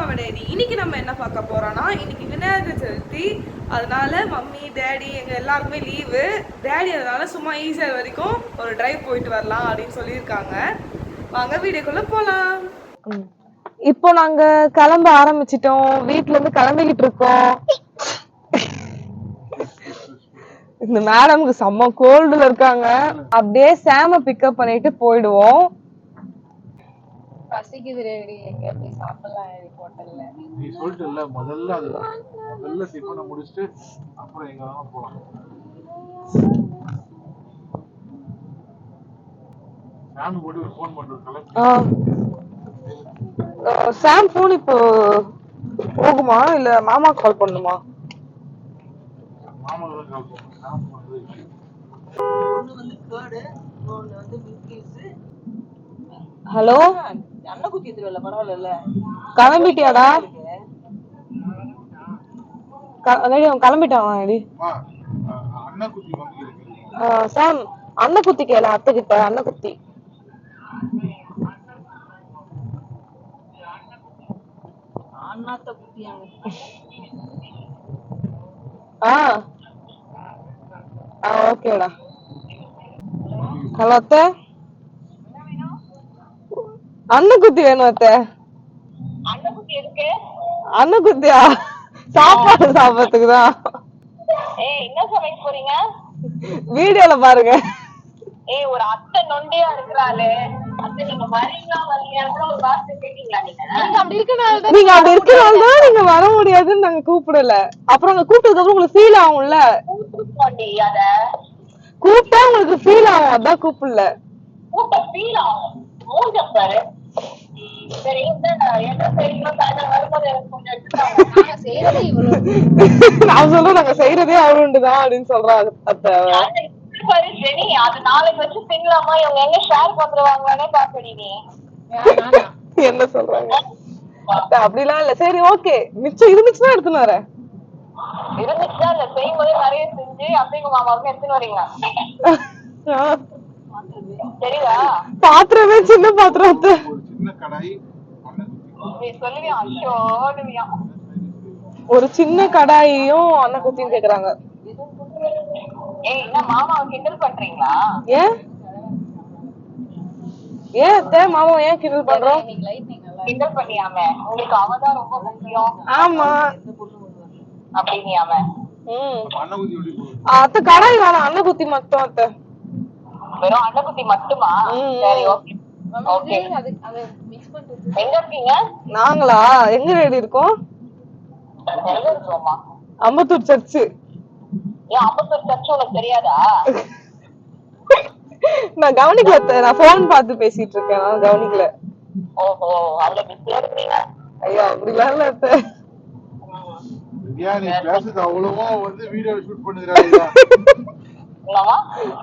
மாமா டேடி இன்னைக்கு நம்ம என்ன பார்க்க போறோம்னா இன்னைக்கு விநாயகர் சதுர்த்தி. அதனால மம்மி டேடி எங்க எல்லாருக்குமே லீவு டேடி அதனால சும்மா ஈஸியாக வரைக்கும் ஒரு டிரைவ் போயிட்டு வரலாம் அப்படின்னு சொல்லியிருக்காங்க. வாங்க வீடியோக்குள்ள போலாம். இப்போ நாங்க கிளம்ப ஆரம்பிச்சிட்டோம். வீட்ல இருந்து கிளம்பிக்கிட்டு இருக்கோம். இந்த மேடம்க்கு செம்ம கோல்டுல இருக்காங்க. அப்படியே சாம பிக்கப் பண்ணிட்டு போயிடுவோம். பசிக்குது ரெடி எங்க போய் சாப்பிடலாம் ஹோட்டல்ல. நீ சொல்லிட்டு முதல்ல அது முதல்ல டிஃபனை முடிச்சுட்டு அப்புறம் எங்க வேணா போலாம். சாமி போட்டு ஒரு ஃபோன் பண்ணுறது கிளம்பி சாம் போன் இப்போ போகுமா? இல்ல மாமா கால் பண்ணுமா? மாமா கால் பண்ணுவோம். சாமி வந்து ஒண்ணு வந்து கேர்டு இன்னொன்னு வந்து ஹலோ அண்ணன் குத்தி திருவிழா பரவாயில்ல கிளம்பிட்டியாடா? கிளம்பிட்டான் அடி சாம் அண்ணன் குத்தி கேள அத்தை கிட்ட அண்ணன் குத்தி ஓகேடா. ஹலோ அத்தை. அண்ணன் குத்தி வேணும் அத்தை. குட்டி இருக்கு குத்தியா சாப்பாடு சாப்பிடறதுக்கு தான் ஏய் என்ன சமைக்க போறீங்க? வீடியோல பாருங்க. ஏய் ஒரு அத்தை நொண்டியா இருக்கிறாளே. அத்தை நீங்க வரீங்களா வரீங்களான்னு ஒரு வார்த்தை கேட்டீங்களா நீங்க? அப்படி இருக்கனால நீங்க அப்படி இருக்கனால தான் நீங்க வர முடியாதுன்னு நாங்க கூப்பிடல. அப்புறம் அங்க கூப்பிட்டதுக்கு அப்புறம் உங்களுக்கு ஃபீல் ஆகும்ல? கூப்பிட்டா உங்களுக்கு ஃபீல் ஆகும். அதான் கூப்பிடல. நான் சொல்றேன் நாங்க செய்யறதே அவ்வளோண்டு தான் அப்படின்னு சொல்றாங்க அத்தை. சரி அது நாளைக்கு வச்சு திங்கலாமா? இவங்க எங்க ஷேர் பாக்கடி நீ என்ன சொல்றாங்க? அப்படிலாம் இல்ல. சரி ஓகே மிச்சம் இருந்துச்சுன்னா எடுத்துன்னு வரேன். இருந்துச்சுன்னா இல்ல செய்யும் போதே நிறைய செஞ்சு அத்தைங்க மாமாவுக்கு எடுத்துன்னு வரீங்க ஆ, சரிதா பாத்திரமே சின்ன பாத்திரம். ஒரு சின்ன கடாய் அண்ணா குட்டி நீ சொல்லுவியா ஐயோடுவியா ஒரு சின்ன கடாயையும் அண்ணன் குத்தியும் கேக்குறாங்க. ஏய் என்ன மாமாவை கிண்டல் பண்றீங்களா? ஏன்? ஏன் அத்தை மாமா ஏன் கிண்டல் பண்றோம்? கிண்டல் பண்ணியாம. உங்களுக்கு அவதான் ரொம்ப முக்கியம். ஆமா. அப்படினியாம அத்தை கடாய் வேணாம். அண்ணன் குத்தி மட்டும் அத்தை. வெறும் அன்னக்குட்டி மட்டுமா. சரி ஓகே. எங்க இருக்கீங்க? நாங்களா? எங்க ரெடி இருக்கோம்? அம்பத்தூர் சர்ச்சு ஏன் அம்பத்தூர் சர்ச்சு உனக்கு தெரியாதா? நான் கவனிக்கல அத்தை. நான் போன் பார்த்து பேசிட்டு இருக்கேன். நான் கவனிக்கல. ஓஹோ அவ்வளவு பிஸியா இருக்கீங்க. ஐயா அப்படிலாம் இல்ல அத்தை. திவ்யா நீ பேசுறது அவ்வளவா வந்து வீடியோ ஷூட் பண்ணுகிறாங்க என்னவா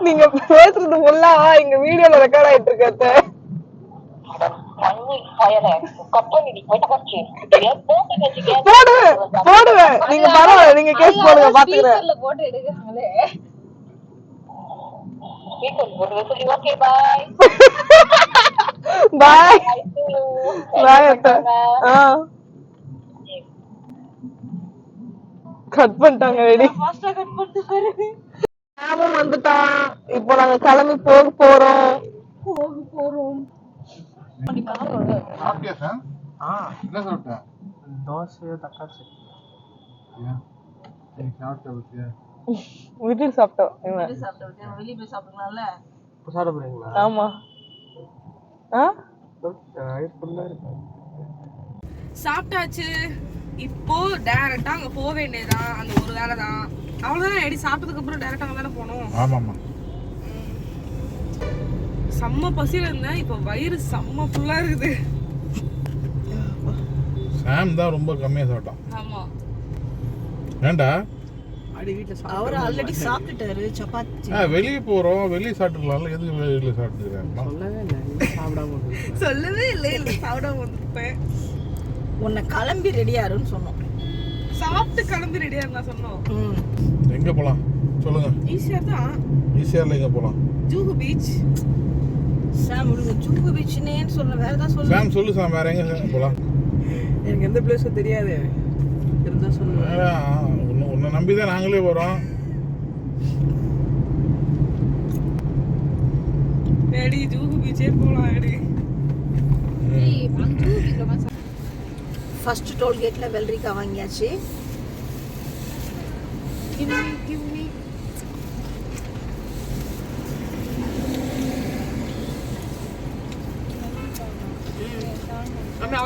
நீங்க பேசுறது ஃபுல்லாவா எங்க வீடியோல ரெக்கார்ட் ஆயிட்டு இருக்கு அத்தை. பண்ணி பயல கப்பனிடி போயிட்டு போச்சு போட்டு வச்சுக்க போடுவேன் போடுவேன் நீங்க பரவாயில்ல நீங்க கேஸ் போடுங்க பாத்துக்கிறேன். போட்டு எடுக்கிறாங்களே. பாய் பாய் கட் பண்ணிட்டாங்க ரெடி கட் பண்ணிட்டு பாரு ஞாபகம் வந்துட்டான். இப்போ நாங்க கிளம்பி போக போறோம். போக போறோம். சாப்பிட்டியா சார் என்ன சாப்பிட்ட தோசை தக்காளி சட்னி. சாப்பிட்ட பத்தியா? வீட்டில் சாப்பிட்டோம் சாப்பிட்டு வெளிய போய் சாப்பிடலாம்ல? இப்போ சாப்பிட போறீங்களா ஆமா. ஆ? சாப்பிட்டாச்சு. இப்போ டேரக்டா அங்க போக வேண்டியதுதான். அந்த ஒரு வேலை தான் அவ்வளவுதான் எடி. சாப்பிட்டதுக்கு அப்புறம் டேரக்டா அங்க தானே போனோம் ஆமாம்மா. செம்ம பசியில இருந்தேன். இப்போ வயிறு செம்ம ஃபுல்லா இருக்குது. சாம் தான் ரொம்ப கம்மியா சாப்பிட்டான். ஆமா. ஏன்டா? அடி வீட்டில் அவர் ஆல்ரெடி சாப்பிட்டுட்டாரு சப்பாத்தி. வெளியே போறோம். வெளியே சாப்பிட்டுக்கலாம்ல எதுக்கு வெளியில சாப்பிட்டுக்கிறாங்க சொல்லவே இல்லை. சாப்பிடாம சொல்லவே இல்லை. இல்லை சாப்பிட வந்துட்டேன் உன்னை கிளம்பி ரெடியாருன்னு சொன்னோம். சாப்பிட்டு கிளம்பி ரெடியா இருந்தா சொன்னோம். ம். எங்க போலாம்? சொல்லுங்க. ஈஸியா தான். ஈஸியார்ல எங்க போலாம்? ஜூகு பீச். சாம் விடுங்க ஜூகு பீச்னேன்னு சொல்ல வேற ஏதாவது சொல்ல. சாம் சொல்லு சாம் வேற எங்க போலாம். எனக்கு எந்த பிளேஸும் தெரியாது. இருந்தா அதான், உன்னை- உன்னை நம்பி தான் நாங்களே வரோம். டேடி ஜூகு பீச்சே போலாம் டேடி ஃபர்ஸ்ட் டோல்கேட்ல வெள்ளரிக்காய் வாங்கியாச்சு. அப்படி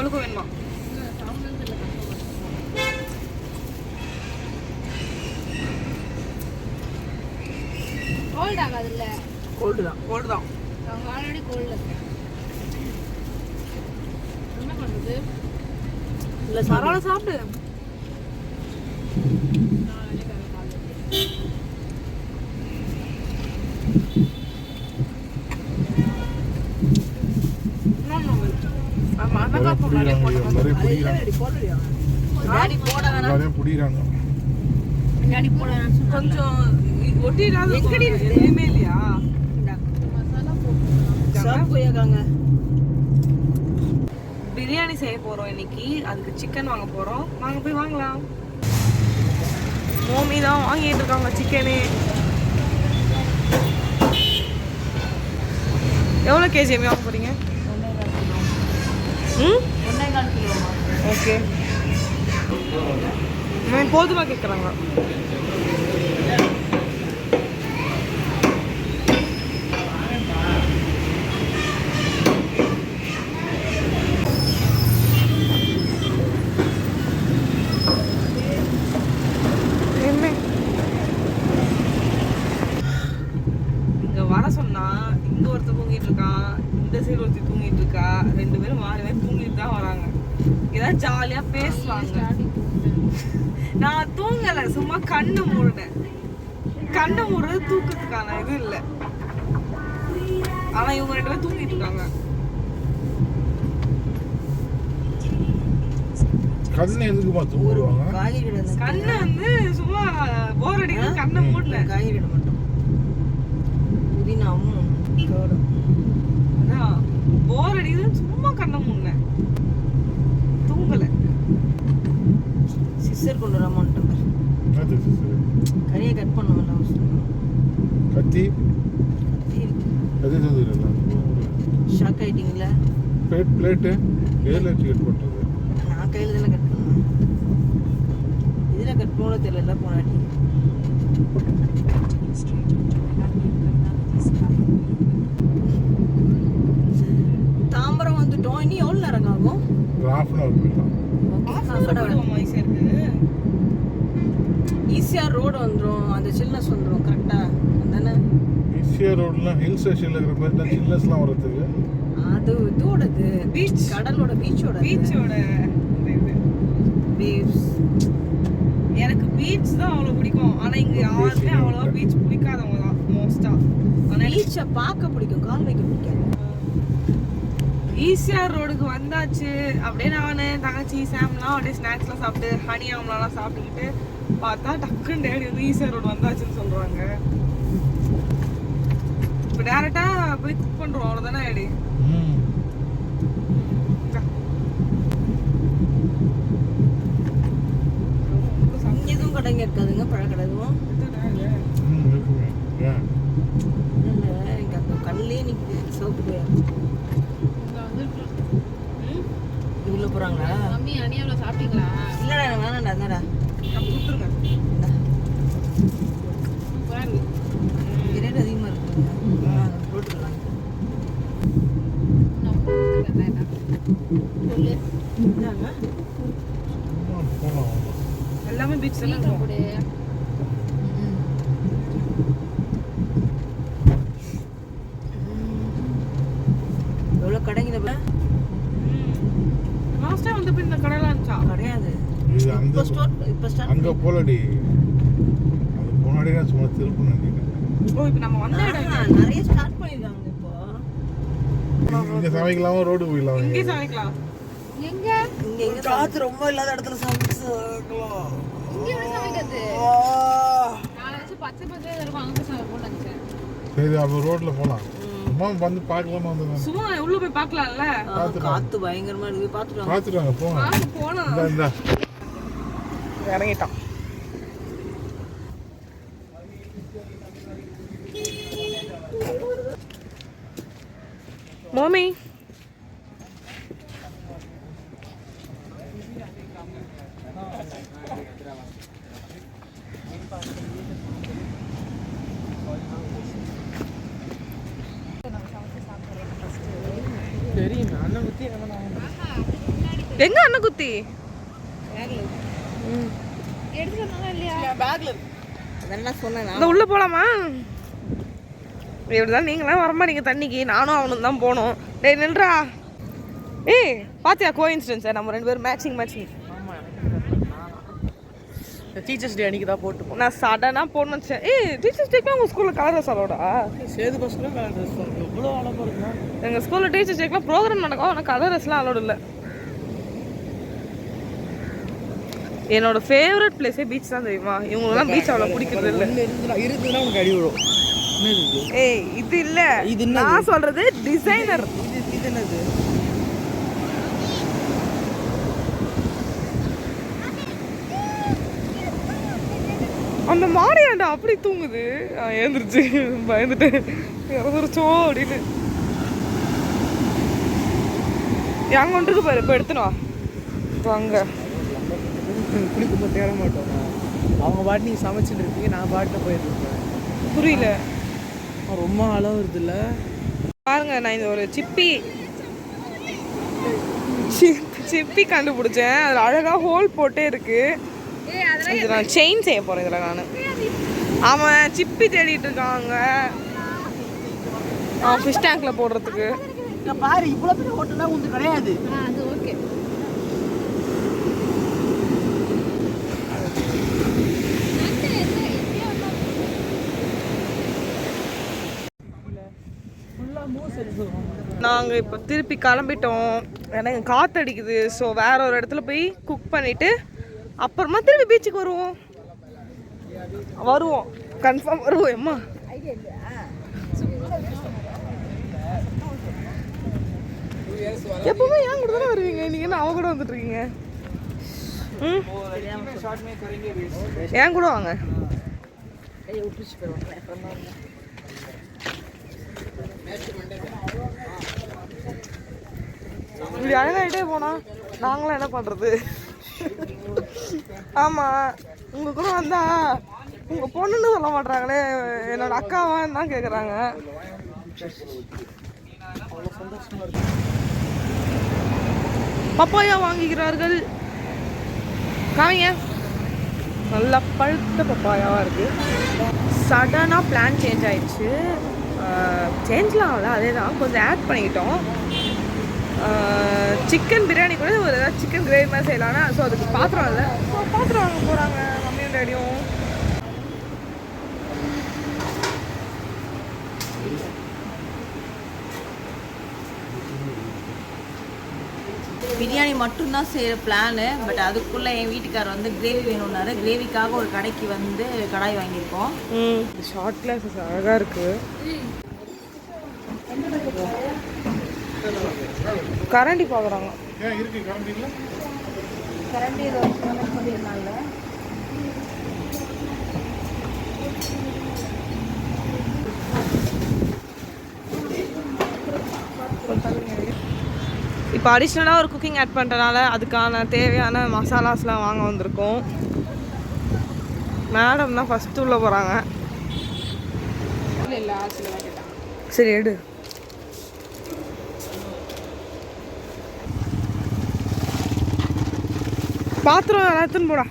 அவளுக்கும் வேணுமா? கோல்ட் ஆகாதுல்ல கோல்டு தான். கோல்டு தான். அவங்க ஆல்ரெடி கோல்ட்ல இருக்கேன் என்ன பண்ணுறது இல்ல சாப்பிடு. ஆமா அதான் நிறைய எல்லாரையும் பிடிக்கிறாங்க போட எல்லாரையும் பிடிக்கிறாங்க போட கொஞ்சம் ஒட்டி எதுவுமே இல்லையா பிரியாணி செய்ய போறோம் இன்னைக்கு. அதுக்கு சிக்கன் வாங்க போறோம். வாங்க போய் வாங்கலாம். மோமி தான் வாங்கிட்டு இருக்காங்க சிக்கனு எவ்வளோ கேஜி எம்மி வாங்க போறீங்க ம் ஓகே. போதுமா கேட்குறாங்க என்ன இங்க வர சொன்னா இங்க ஒருத்தர் தூங்கிட்டு இருக்கான் இந்த சைடு ஒருத்தர் தூங்கிட்டு இருக்கா ரெண்டு பேரும் மாறி மாறி தூங்கிட்டு தான் வராங்க ஏதாவது ஜாலியா பேசுவாங்க நான் தூங்கல சும்மா கண்ணு மூடுனேன். கண்ணு மூடுறது தூக்கத்துக்கான இது இல்ல. ஆனா இவங்க ரெண்டு பேரும் தூங்கிட்டு இருக்காங்க. கண்ணை எதுக்குமா தூங்குவாங்க. கண்ணு வந்து சும்மா போர் அடிக்கிறது கண்ணை மூடல. காய்கறி மட்டும். புதினாவும் அதான் போர் அடிக்குது சும்மா கண்ணை மூடினேன். தூங்கல. சிஸ்டர் கொண்டு வராமன்ட்டு பாரு என்னது sister? கறியை கட் பண்ணுவேன் கத்தி? எது தந்துடுறா ஷாக் ஆயிட்டீங்களா பிளேட் பிளேட்டு எதில் வச்சு கட் பண்ணுறது நான் கையில் தானே கட் பண்ணுவேன். இதில் கட் பண்ண தெரியல போனாட்டி. தாம்பரம் வந்துட்டோம் இனி எவ்வளோ நேரம் ஆகும்? ஹாஃப் அன் ஹவர் போயிடலாம். இருக்கு? ஈஸியாக ரோடு வந்துடும் அந்த சில்னஸ் வந்துடும் கரெக்டாக தானே ஈஸியாக ரோட்லாம் ஹில் ஸ்டேஷனில் இருக்கிற மாதிரி தான் சில்னஸ்லாம் வரதுக்கு அது இதோடது பீச் கடலோட பீச்சோட பீச்சோட இது. வேவ்ஸ் எனக்கு பீச் தான் அவ்வளோ பிடிக்கும். ஆனா இங்க யாருமே அவ்வளோவா பீச் பிடிக்காதவங்க தான் மோஸ்டா ஆனா பீச்சை பார்க்க பிடிக்கும் கால் வைக்க பிடிக்காது. ஈசிஆர் ரோடுக்கு வந்தாச்சு. அப்படியே நான் தங்கச்சி சாம்லாம் அப்படியே ஸ்நாக்ஸ்லாம் சாப்பிட்டு ஹனி ஆம்லாலாம் சாப்பிட்டுக்கிட்டு பார்த்தா டக்குன்னு டேடி வந்து ஈசிஆர் ரோடு வந்தாச்சுன்னு சொல்றாங்க. இப்போ டேரக்டா போய் குக் பண்றோம் அவ்வளோதானே டேடி எதுவும் கடைங்க இருக்காதுங்க பழக்கடை எதுவும் இல்லை அந்த கண்ணிலே நிற்குது சவுக்கு போய் இங்க வந்து உள்ள போகிறாங்களா மம்மி அனியாவில் சாப்பிட்டீங்களா? இல்லைடா எனக்கு வேணாம்டா என்னடா கொடுத்துருங்க. இருக்கு. ரேட் அதிகமாக இருக்குங்க போட்டுக்கலாம் எல்லாமே பீச் தானே சீக்கிரம் இருக்கும் கொடு எவ்வளோ கடைங்க இந்த லாஸ்ட் டைம் வந்தப்ப இந்த கடையெல்லாம் இருந்துச்சா கிடையாது இது அந்த இப்போ ஸ்டோர் இப்போ ஸ்டார்ட் அங்கே போலடி. அது நான் சும்மா நினைக்கிறேன். ஓ இப்போ நம்ம வந்த இடம். நிறைய ஸ்டார்ட் பண்ணியிருக்காங்க இப்போ. இங்கே சமைக்கலாமா ரோடு போயிடலாம்? இங்கே சமைக்கலாம். எங்க? இங்கே எங்கே காற்று ரொம்ப இல்லாத இடத்துல சமைக்கலாம். இங்க எப்படி சமைக்கிறது? நான் நினைச்சு பச்சை பச்சையா இருக்கும் அங்க போய் சமைப்போம்னு நினைச்சேன். சரி அப்போ ரோட்டில் போகலாம் சும்மா வந்து பார்க்கலாமா வந்து சும்மா உள்ள போய் பார்க்கலாம்ல? காத்து பயங்கரமா இருக்கு. பாத்துட்டு வாங்க. பார்த்துட்டாங்க போங்க. போலாம். இந்தா இந்தா இறங்கிட்டான் மோமி தெரியும் அண்ணன் பத்தி என்ன எங்க அண்ணன் குத்தி எடுத்து சொன்னாலும் இல்லையா அதெல்லாம் சொன்னேன் இந்த உள்ள போலாமா? இப்படிதான் நீங்களாம் வரமாட்டீங்க தண்ணிக்கு நானும் அவனும் தான் போனோம். டேய் நின்றா ஏய் பாத்தியா கோ இன்சிடென்ஸ் நம்ம ரெண்டு பேரும் மேட்சிங் மேட்சிங் டீச்சர்ஸ் டே அன்னைக்கு தான் போட்டு நான் சடனா போடணும் வச்சேன் ஏய் டீச்சர்ஸ் டேக்கு உங்க ஸ்கூல்ல கலர் ட்ரெஸ் அலோடா சேது பசங்களும் கலர் ட்ரெஸ் எவ்வளோ அழகா இருக்குன்னா எங்க ஸ்கூல்ல டீச்சர்ஸ் டேக்குலாம் ப்ரோக்ராம் நடக்கும் ஆனால் கலர் ட்ரெஸ்லாம் அலோடு இல்லை. என்னோட ஃபேவரட் பிளேஸே பீச் தான் தெரியுமா? இவங்களுக்குலாம் பீச் அவ்வளோ பிடிக்கிறது இல்லை. இருந்ததுன்னா உனக்கு அடி இது ஏய் இது இல்ல. இது? நான் சொல்றது டிசைனர் இது இது என்னது? அந்த மாரியாண்டா அப்படி தூங்குது. எழுந்திருச்சு. பயந்துட்டு இறந்துருச்சோ அப்படின்னு. எங்க ஒன்றுக்கு பாரு இப்போ எடுத்துனோ வாங்க. குளிக்கும்போது தேட மாட்டோம். அவங்க பாட்டு நீங்க சமைச்சிட்டு இருப்பீங்க நான் பாட்டு போயிட்டு இருப்பேன். புரியல. ரொம்ப அளவு வருதுல்ல. பாருங்க நான் இந்த ஒரு சிப்பி. சிப்பி கண்டுபிடிச்சேன். அதில் அழகா ஹோல் போட்டே இருக்கு. இது நான் செயின் செய்ய போறேன் இதில் நான். அவன் சிப்பி தேடிட்டு இருக்காங்க. அவன் ஃபிஷ் டேங்க்ல போடுறதுக்கு. இங்க பாரு இவ்வளவு பெரிய ஹோட்டல்னா உங்களுக்கு கிடையாது. நாங்கள் இப்போ திருப்பி கிளம்பிட்டோம். எனக்கு காற்றடிக்குது ஸோ வேற ஒரு இடத்துல போய் குக் பண்ணிட்டு அப்புறமா திருப்பி பீச்சுக்கு வருவோம். வருவோம். கன்ஃபார்ம் வருவோம் எம்மா எப்பவுமே ஏன் கூட தானே வருவீங்க? நீங்க என்ன அவங்க கூட வந்துட்டு இருக்கீங்க? ஏன் கூட வாங்க. இப்படி அழகாயிட்டே போனா நாங்களாம் என்ன பண்றது? ஆமா உங்க கூட வந்தா உங்க பொண்ணுன்னு சொல்ல மாட்டாங்களே என்னோட அக்காவான்னு தான் கேக்குறாங்க. பப்பாயா வாங்குகிறார்கள் காமிங்க. நல்லா பழுத்த பப்பாயாவா இருக்கு. சடனாக பிளான் சேஞ்ச் ஆயிடுச்சு. சேஞ்ச்லாம் ஆகல அதே தான். கொஞ்சம் ஆட் பண்ணிக்கிட்டோம். சிக்கன் பிரியாணி கூட ஒரு ஏதாவது சிக்கன் கிரேவி மாதிரி செய்யலாம்னா. ஸோ அதுக்கு பாத்திரம் இல்லை. பாத்திரம் வாங்க போகிறாங்க மம்மியும் டேடியும் பிரியாணி மட்டும்தான் செய்கிற பிளானு பட் அதுக்குள்ளே என் வீட்டுக்காரர் வந்து கிரேவி வேணும்னாரு. கிரேவிக்காக ஒரு கடைக்கு வந்து கடாய் வாங்கியிருக்கோம். ம். ஷார்ட் கிளாஸஸ் அழகாக இருக்கு. கரண்டி பார்க்குறாங்க கரண்டி சொல்லியிருந்தாங்க இப்போ அடிஷ்னலாக ஒரு குக்கிங் ஆட் பண்ணுறனால அதுக்கான தேவையான மசாலாஸ்லாம் வாங்க வந்திருக்கோம். மேடம் தான் ஃபஸ்ட்டு உள்ளே போகிறாங்க இல்லை சரி எடு. பாத்திரம் எல்லாத்துன்னு போடா.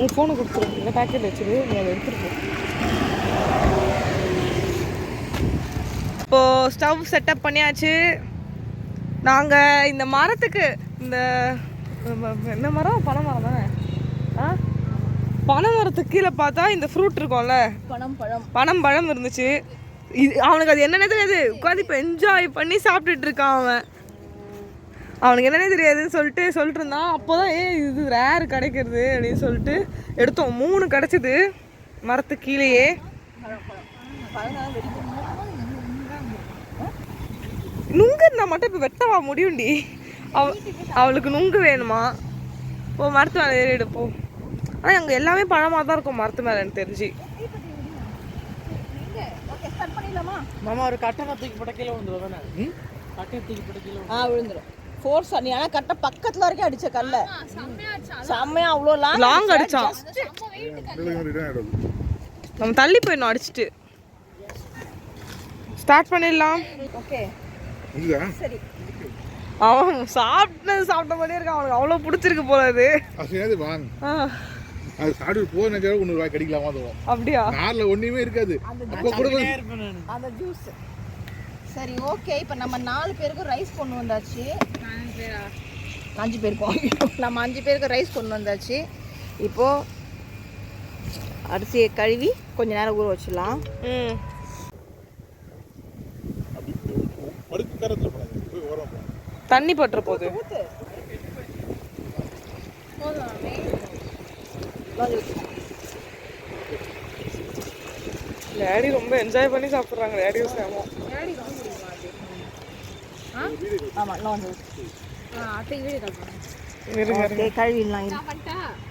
உன் ஃபோனை கொடுத்துருக்கீங்க பேக்கெட் வச்சிரு. நீ அதை எடுத்துகிட்டு போ. இப்போ ஸ்டவ் செட்டப் பண்ணியாச்சு. நாங்கள் இந்த மரத்துக்கு இந்த என்ன மரம்? பனை மரம் தானே? ஆ? பனை மரத்துக்கு கீழே பார்த்தா இந்த ஃப்ரூட் இருக்கும்ல? பணம் பழம். பனம் பழம் இருந்துச்சு. இது அவனுக்கு அது என்னன்னே தெரியாது. உட்காந்து இப்போ என்ஜாய் பண்ணி சாப்பிட்டுட்டு இருக்கான் அவன். அவனுக்கு என்னன்னே தெரியாதுன்னு சொல்லிட்டு சொல்லிட்டு இருந்தான். அப்போதான் ஏ இது ரேர் கிடைக்கிறது அப்படின்னு சொல்லிட்டு எடுத்தோம். மூணு கிடச்சிது. மரத்துக்கு கீழேயே. நுங்கு இருந்தா மட்டும் இப்ப வெட்டவா முடியும்டி. அவ அவளுக்கு நுங்கு வேணுமா? போ மரத்து மேலே ஏறி எடுப்போம் ஆனா அங்க எல்லாமே பழமா தான் இருக்கும் மரத்து மேல எனக்கு தெரிஞ்சு. மாமா ஒரு கட்டணம் தூக்கி போட்ட கீழே வந்துடும் தானே? கட்டையை தூக்கி போட்ட கீழே ஆ விழுந்துரும். ஃபோர்ஸ் நீ ஆனால் கரெக்டாக பக்கத்தில் வரைக்கும் அடிச்ச கல்ல. செம்மையா அவ்வளோ லாங் லாங் அடிச்சான் நம்ம தள்ளி. போயிடணும் அடிச்சிட்டு. ஸ்டார்ட் பண்ணிடலாம். ஓகே சரி. அவன் சாப்பிட்டது சாப்பிட்ட மாதிரியே இருக்கான். அவனுக்கு அவ்வளோ பிடிச்சிருக்கு போல அது அது வாங்க அது சாப்பிட்டு போக நினைச்சா ஒன்று ரூபாய் கிடைக்கலாமா தோணும் அப்படியா? நார்ல ஒண்ணுமே இருக்காது. அப்போ கூட அந்த ஜூஸ் சரி ஓகே இப்போ நம்ம நாலு பேருக்கும் ரைஸ் கொண்டு வந்தாச்சு. அஞ்சு பேருக்கும் நம்ம அஞ்சு பேருக்கு ரைஸ் கொண்டு வந்தாச்சு. இப்போ அரிசியை கழுவி கொஞ்ச நேரம் ஊற வச்சிடலாம். ம். போய் ஓரம் போனாங்க தண்ணி பட்டுற போகுது டேடி ரொம்ப என்ஜாய் பண்ணி சாப்பிட்றாங்க. டேடியும் சேமம்.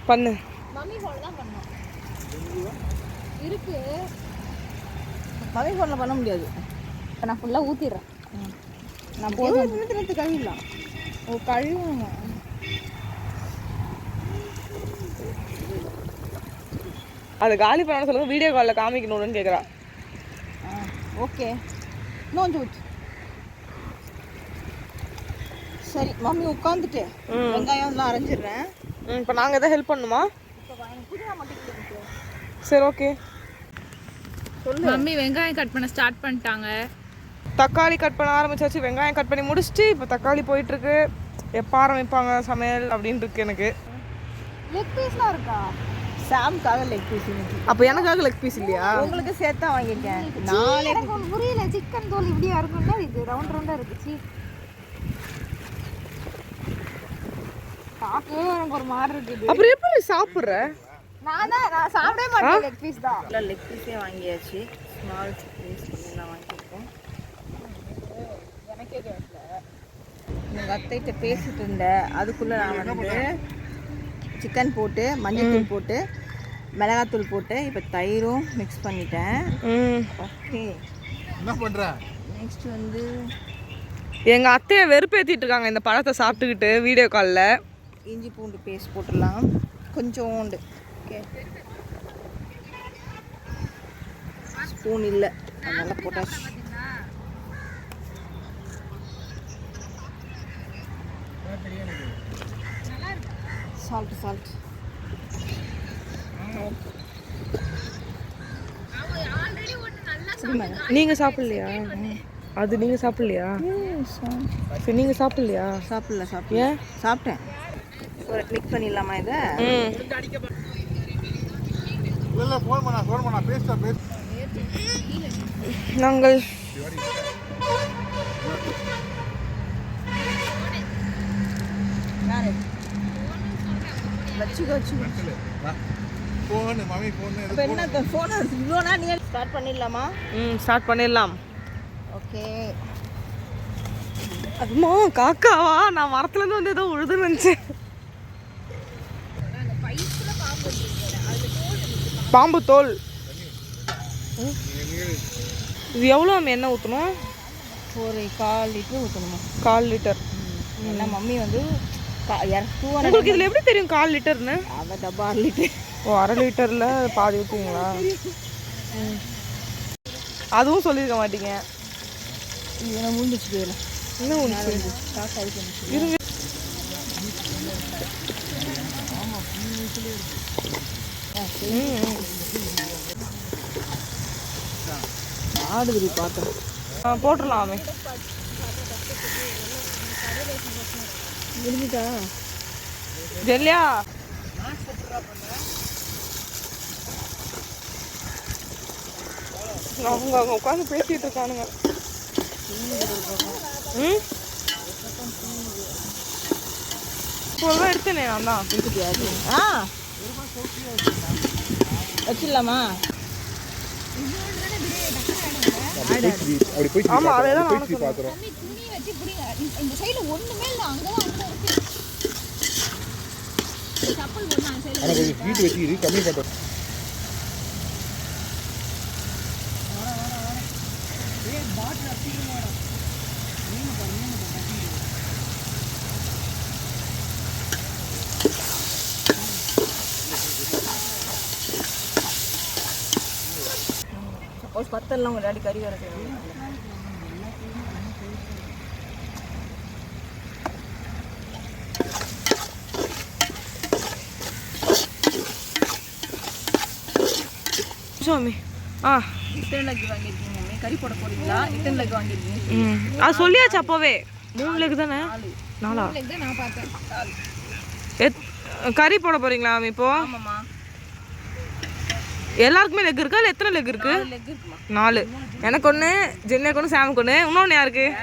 பண்ணு. மம்மி ஃபோன் தான் பண்ணோம். இருக்கு. மம்மி ஃபோனில் பண்ண முடியாது. இப்போ நான் ஃபுல்லாக ஊற்றிடுறேன் நான் போதும். நிறுத்து கழுவிடலாம். ஓ கழுவுங்க அது காலி பண்ண சொல்லுங்க வீடியோ காலில் காமிக்கணும்னு கேட்குறா ஓகே. இன்னும் கொஞ்சம் சரி மம்மி உட்காந்துட்டு வெங்காயம்லாம் அரைஞ்சிடுறேன். ம் இப்போ நாங்கள் எதாவது ஹெல்ப் பண்ணுமா? சரி ஓகே மம்மி வெங்காயம் கட் பண்ண ஸ்டார்ட் பண்ணிட்டாங்க. தக்காளி கட் பண்ண ஆரம்பிச்சாச்சு வெங்காயம் கட் பண்ணி முடிச்சுட்டு இப்போ தக்காளி போயிட்டு இருக்கு எப்போ ஆரம்பிப்பாங்க சமையல் அப்படின்னு இருக்கு எனக்கு லெக் பீஸ்லாம் இருக்கா? சாம்காக லெக் பீஸ் அப்போ எனக்காக லெக் பீஸ் இல்லையா? உங்களுக்கு சேர்த்து தான் வாங்கியிருக்கேன் நாளே புரியல. சிக்கன் தோல் இப்படியா இருக்கும்னா இது ரவுண்ட் ரவுண்டாக இருந்துச்சு பார்க்கவே எனக்கு ஒரு மாதிரி இருக்குது அப்புறம் எப்படி சாப்பிட்ற? நான் தான் நான் சாப்பிடவே மாட்டேன் லெக் பீஸ் தான். லெக் பீஸே வாங்கியாச்சு. ஸ்மால் பீஸ் எங்கள் அத்தைகிட்ட பேசிட்டு இருந்தேன். அதுக்குள்ளே நான் வந்து சிக்கன் போட்டு மஞ்சள் தூள் போட்டு மிளகாத்தூள் போட்டு இப்போ தயிரும் மிக்ஸ் பண்ணிட்டேன். ம். ஓகே என்ன பண்ற? நெக்ஸ்ட் வந்து எங்கள் அத்தையை வெறுப்பேற்றிட்டு இருக்காங்க இந்த பழத்தை சாப்பிட்டுக்கிட்டு வீடியோ காலில் இஞ்சி பூண்டு பேஸ்ட் போட்டுடலாம். கொஞ்சோண்டு. ஓகே ஸ்பூன் இல்லை. அதனால போட்டாச்சு சால்ட் சால்ட் நீங்கள் சாப்பிட்லையா? அது நீங்கள் சாப்பிட்லையா? சரி நீங்கள் சாப்பிட்லையா? சாப்பிடல சாப்பிடல. சாப்பிட்டேன். ஒரு கிளிக் பண்ணிடலாமா இதை? ம் இல்ல இல்ல ஃபோன் பண்ணா ஃபோன் பண்ணா பேசுடா பேச நாங்கள் யாரு வச்சுக்கோ. வச்சுக்கோ. ஃபோன் மம்மி ஃபோன் இப்போ என்ன ஃபோனை இவ்வளோ நேரம் நீ ஸ்டார்ட் பண்ணிடலாமா? ம் ஸ்டார்ட் பண்ணிடலாம். ஓகே. அதுமா காக்காவா? நான் மரத்துலேருந்து வந்து ஏதோ உழுதுன்னு நினச்சேன். பாம்பு தோல். இது எவ்வளோ நம்ம எண்ணெய் ஊற்றணும் ஒரு கால் லிட்டர் ஊற்றணுமா கால் லிட்டர். ஏன்னா மம்மி வந்து உங்களுக்கு இதில் எப்படி தெரியும் கால் லிட்டர்னு? டப்பா அரை லிட்டர். ஓ அரை லிட்டரில் பாதி ஊற்றுவீங்களா அதுவும் சொல்லியிருக்க மாட்டீங்க. இது நான் முடிஞ்சிச்சு போயிடல இன்னும் ஒன்று இருங்க. ஆடுதுடி பார்த்தோம் ஆ போட்டுடலாமே. முடிஞ்சுட்டா ஜெல்லியா? அவங்க அவங்க உட்காந்து பேசிட்டு இருக்கானுங்க. ம்? பொருளாக எடுத்தேனே நான் தான். ஆ. வச்சிடலாமா? ஆமா, நானும் போய் பாத்துறோம் இந்த- இந்த சைடுல ஒண்ணுமே இல்ல அங்கதான் அங்க இருக்கு சப்பல் கொஞ்சம் வச்சு கம்மி பண்ணுறோம் சப்போஸ் பத்தெல்லாம் உங்கள் டாடி கறி வர செய்யணும் சுவாமி. ஆ. இத்தனை லெக் வாங்கியிருக்கீங்க. கறி போட போறீங்களா? இத்தனை லெக் வாங்கியிருக்கீங்க அது சொல்லியாச்சு அப்போவே. மூணு லெக் தானே? நாலா. நான் பார்த்தேன். கறி போட போறீங்களா இப்போ? எல்லாருக்குமே லெக் இருக்கா? இல்லை எத்தனை லெக் இருக்கு? நாலு எனக்கு ஒன்று ஜென்னுக்கு ஒன்று சாமுக்கு ஒன்று இன்னொன்று யாருக்கு?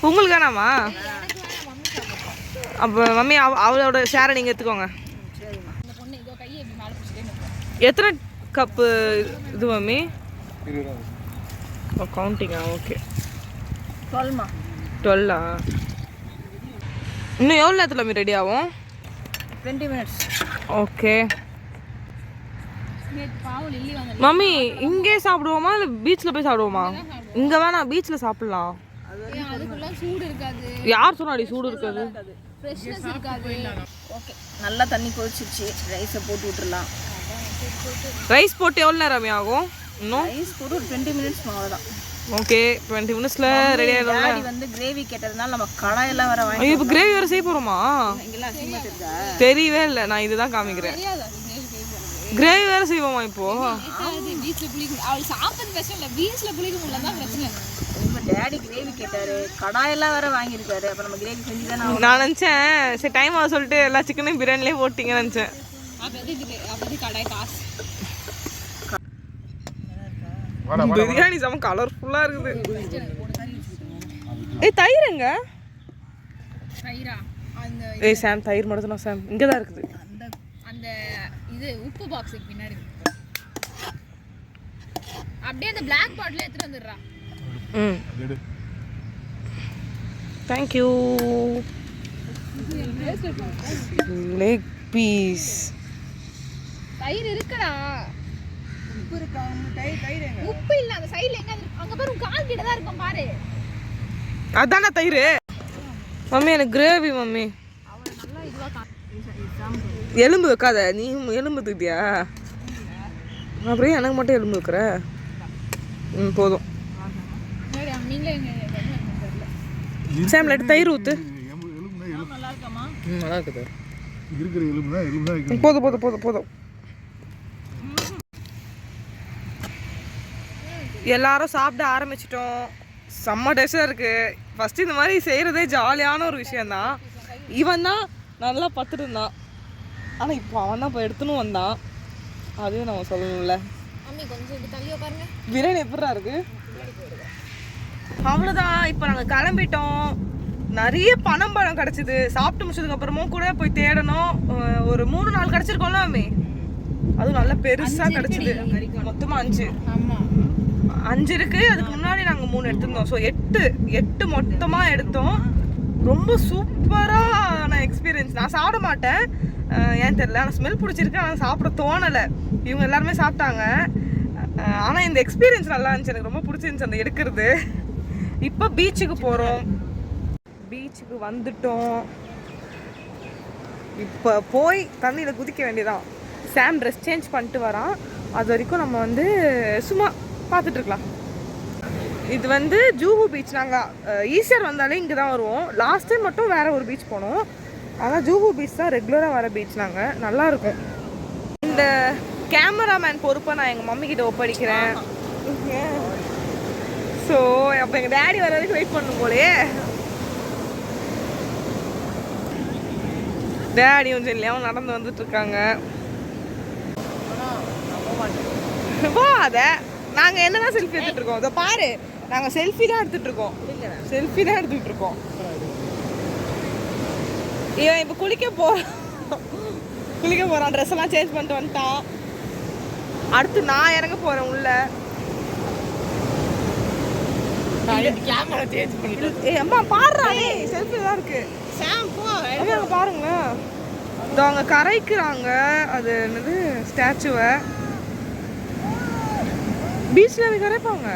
உங்களுக்கு வேணாமா அப்போ மம்மி அவ- அவளோட ஷேரை நீங்கள் எடுத்துக்கோங்க. எத்தனை கப்பு இது மம்மி இருபது கவுண்டிங்கா ஓகே சொல்மா டுவெல்லா இன்னும் எவ்வளோ நேரத்தில் மம்மி ரெடி ஆகும்? டுவெண்ட்டி மினிட்ஸ் ஓகே மம்மி இங்கே சாப்பிடுவோமா? இல்லை பீச்சில் போய் சாப்பிடுவோமா? இங்கே வேணாம் பீச்சில் சாப்பிடலாம். ஏன் அதுக்குள்ள சூடு இருக்காது. யார் சொன்னாடி சூடு இருக்காது? ஃப்ரெஷ்னஸ் இருக்காது. ஓகே நல்லா தண்ணி கொதிச்சிருச்சு. ரைஸை போட்டு விட்டுறலாம். ரைஸ் போட்டு எவ்வளோ நேரம் ஆகும்? இன்னும்? ரைஸ் போட்டு ஒரு டுவெண்ட்டி மினிட்ஸ் அவ்வளோதான் ஓகே டுவெண்ட்டி மினிட்ஸில் ரெடி ஆகிடும்ல டாடி வந்து கிரேவி கேட்டதுனால நம்ம கடாயெல்லாம் வர வாங்கி இப்போ கிரேவி வேறு செய்ய போகிறோமா தெரியவே இல்லை. நான் இதுதான் காமிக்கிறேன். கிரேவி வேறு செய்வோமா இப்போ? பீச்சில் குளிக்க அவள் சாப்பிட்றது பிரச்சனை இல்லை. பீச்சில் குளிக்க முடியல தான் பிரச்சனை. டேடி கிரேவி கேட்டாரு. கடாயெல்லாம் வேற வாங்கியிருக்காரு. அப்போ நம்ம கிரேவி செஞ்சு நான் நினச்சேன். சரி டைம் ஆக சொல்லிட்டு எல்லா சிக்கனையும் பிரியாணிலே போட்டிங்கன்னு நினச்சேன். பிரியாணி செம கலர்ஃபுல்லாக இருக்குது. ஏய் தயிருங்க தயிரா அந்த ஏய் சாம் தயிர் மட்டும் தான் சாம். இங்கே தான் இருக்குது. அந்த இது உப்பு பாக்ஸுக்கு பின்னாடி அப்படியே அந்த பிளாக் பாட்டில் எடுத்துட்டு வந்துடுறா ம் தேங்க்யூ லெக் பீஸ் தயிர் இருக்குடா. உப்பு இருக்கா? தயிர் தயிர் எங்க? உப்பு இல்ல அந்த சைடுல எங்க இருக்கு? அங்க பாரு கால் கிட்ட தான் இருக்கும் பாரு. அதானே தயிர்? மம்மி எனக்கு கிரேவி மம்மி. எலும்பு வைக்காத நீ எலும்பு தூக்கிட்டியா? அப்புறம் எனக்கு மட்டும் எலும்பு வைக்கிற? ம் போதும். சாம் லட்டு தயிர் ஊத்து. நல்லா இருக்காமா? ம் நல்லா இருக்குது. இருக்கிற எலும்புனா எலும்பு தான் வைக்கணும். போதும் போதும் போதும் போதும். எல்லாரும் சாப்பிட ஆரம்பிச்சிட்டோம். செம்ம டேஸ்டாக இருக்கு. ஃபர்ஸ்ட் இந்த மாதிரி செய்கிறதே ஜாலியான ஒரு விஷயந்தான் இவன் தான் நல்லா பத்துட்டு இருந்தான் ஆனால் இப்போ அவன் தான் இப்போ எடுத்துன்னு வந்தான். அதையும் நம்ம சொல்லணும்ல. பிரியாணி எப்படிடா இருக்கு? அவ்வளோதான் இப்போ நாங்கள் கிளம்பிட்டோம். நிறைய பணம் பழம் கிடச்சிது. சாப்பிட்டு முடிச்சதுக்கு அப்புறமும் கூட போய் தேடணும். ஒரு மூணு நாள் கிடச்சிருக்கோம்ல அம்மே. அதுவும் நல்லா பெருசாக கிடச்சிது. மொத்தமாக அஞ்சு. ஆமா. அஞ்சு இருக்கு. அதுக்கு முன்னாடி நாங்கள் மூணு எடுத்திருந்தோம். ஸோ எட்டு எட்டு மொத்தமாக எடுத்தோம். ரொம்ப சூப்பரான எக்ஸ்பீரியன்ஸ் நான் சாப்பிட மாட்டேன். ஏன் தெரியல. ஆனால் ஸ்மெல் பிடிச்சிருக்கு. ஆனால் சாப்பிட தோணலை. இவங்க எல்லாருமே சாப்பிட்டாங்க. ஆனால் இந்த எக்ஸ்பீரியன்ஸ் நல்லா இருந்துச்சு. எனக்கு ரொம்ப பிடிச்சிருந்துச்சு அந்த எடுக்கிறது. இப்போ பீச்சுக்கு போகிறோம் பீச்சுக்கு வந்துட்டோம். இப்போ போய் தண்ணியில் குதிக்க வேண்டியதான் சாம் ட்ரெஸ் சேஞ்ச் பண்ணிட்டு வரான். அது வரைக்கும் நம்ம வந்து சும்மா பார்த்துட்டு இருக்கலாம் இது வந்து ஜூஹு பீச் நாங்கள் ஈஸியர் வந்தாலே இங்கே தான் வருவோம். லாஸ்ட் டைம் மட்டும் வேறு ஒரு பீச் போனோம். ஆனால் ஜூஹு பீச் தான் ரெகுலராக வர பீச் நாங்கள் நல்லாயிருக்கும் இந்த கேமராமேன் பொறுப்பை நான் எங்கள் மம்மிக்கிட்ட ஒப்படைக்கிறேன். ஸோ அப்போ எங்கள் டேடி வர வரைக்கும் வெயிட் பண்ணும் போலயே. டேடியும் ஜெல்லியாவும் நடந்து வந்துட்டு இருக்காங்க போகாத நாங்க என்னதான் செல்ஃபி எடுத்துட்டு இருக்கோம்? இதோ பாரு. நாங்க செல்ஃபி தான் எடுத்துட்டு இருக்கோம். செல்ஃபி தான் எடுத்துட்டு இருக்கோம். இவன் இப்ப குளிக்க போறான் குளிக்க போறான். ட்ரெஸ் எல்லாம் சேஞ்ச் பண்ணிட்டு வந்துட்டான். அடுத்து நான் இறங்க போறேன் உள்ள. அம்மா பாடுறா செல்ஃபி தான் இருக்கு. பாருங்களேன். அங்க கரைக்கிறாங்க. அது என்னது? ஸ்டாச்சுவை. பீச்சில் போய் கரைப்பாங்க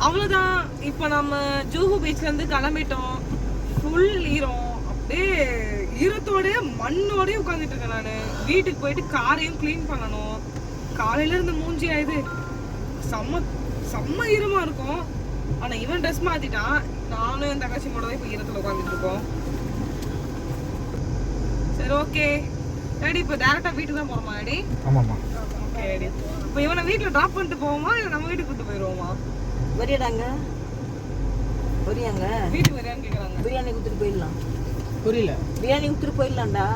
அவ்வளோதான் இப்போ நம்ம ஜூஹு பீச்ல இருந்து கிளம்பிட்டோம். ஃபுல் ஈரம். அப்படியே ஈரத்தோட மண்ணோடய உட்காந்துட்டு இருக்கேன் நான். வீட்டுக்கு போயிட்டு காரையும் க்ளீன் பண்ணணும். காலையில இருந்து மூஞ்சி ஆயுது. செம்ம செம்ம ஈரமா இருக்கும். ஆனா இவன் ட்ரெஸ் மாத்திட்டான். நானும் என் தங்கச்சி கூட தான் இப்போ ஈரத்துல உட்காந்துட்டு இருக்கோம். சரி ஓகே டேடி இப்போ டேரக்டா வீட்டுக்கு தான் போறோமா டேடி ஆமாம்மா. ஓகே டேடி இப்போ இவனை வீட்டில் ட்ராப் பண்ணிட்டு போவோமா இல்லை நம்ம வீட்டுக்கு கூட்டு போயிடுவோமா வரியாடாங்க வரையான்னு கேக்குறாங்க. பிரியாணி கொடுத்துட்டு போயிடலாம். புரியல. பிரியாணி கொடுத்துட்டு போயிடலாம்டா.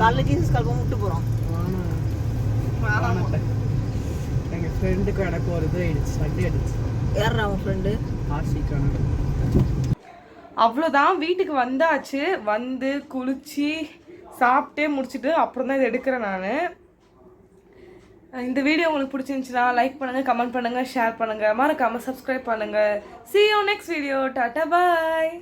காலைல ஜீசஸ் கால்பம் விட்டு போகிறோம் வேணாமா. எங்க ஃப்ரெண்டுக்கு எனக்கு ஒரு இது ஆயிடுச்சு சண்டே ஆயிடுச்சு. யாரா உன் ஃப்ரெண்டு ஆசிக்கான அவ்வளோதான் வீட்டுக்கு வந்தாச்சு. வந்து குளிச்சு சாப்பிட்டே முடிச்சுட்டு அப்புறம் தான் இதை எடுக்கிறேன் நான். இந்த வீடியோ உங்களுக்கு பிடிச்சிருந்துச்சுன்னா லைக் பண்ணுங்கள் கமெண்ட் பண்ணுங்கள் ஷேர் பண்ணுங்க. மறக்காமல் சப்ஸ்கிரைப் பண்ணுங்கள் see you next video tata bye